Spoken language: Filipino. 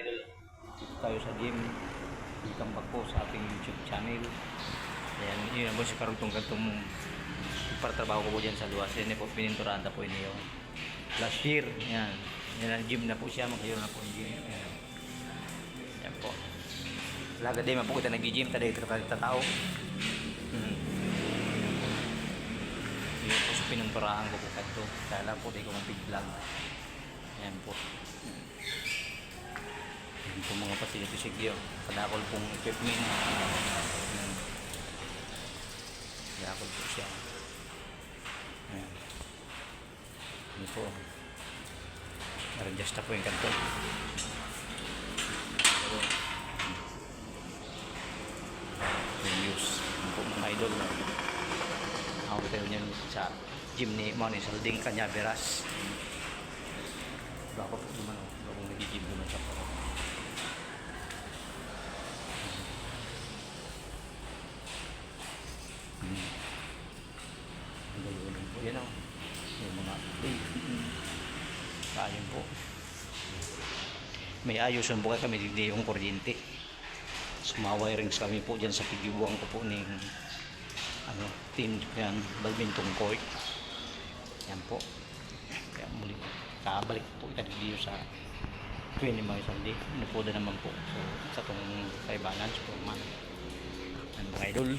idol. Dito tayo sa gym. Welcome back po sa ating YouTube channel. Ayan, yun ang po si Karugtong Kantong trabaho ko po dyan sa luwas. Yan po, pininturaan na po yung last year. Yan. Yan ang gym na po siya. Makayo na po yung gym. Yan. Yan po. Laga din man po kita nag-gym. Tada ito ka tao. Hmm. Yun po sa pininturahan ko po kadto. Kaya po di ko mapig-vlog. Ayan po. Po mga pasilito sigyo. Kadakol pong equipment. Kadakol po siya. Ayan. Ayan po. Na-adjust na po yung kanto. News. Ayan po mga idol. Ako tayo niyan sa gym ni Mani Salding kanya beras. Baka po naman ako. Baka kung nag-gym naman siya po. Hmm. Galunan po. Yan o. Mga Kayan po. May ayusan po kami hindi yung kuryente. Rings kami po dyan sa pigibuang ko po ng ano, team yan, badminton court. Yan po. Kaya muli, kakabalik po kita dito sa 20 mga Sunday. Ano po na naman po. So, sa itong kaibanan, so, man. Ano mga idol.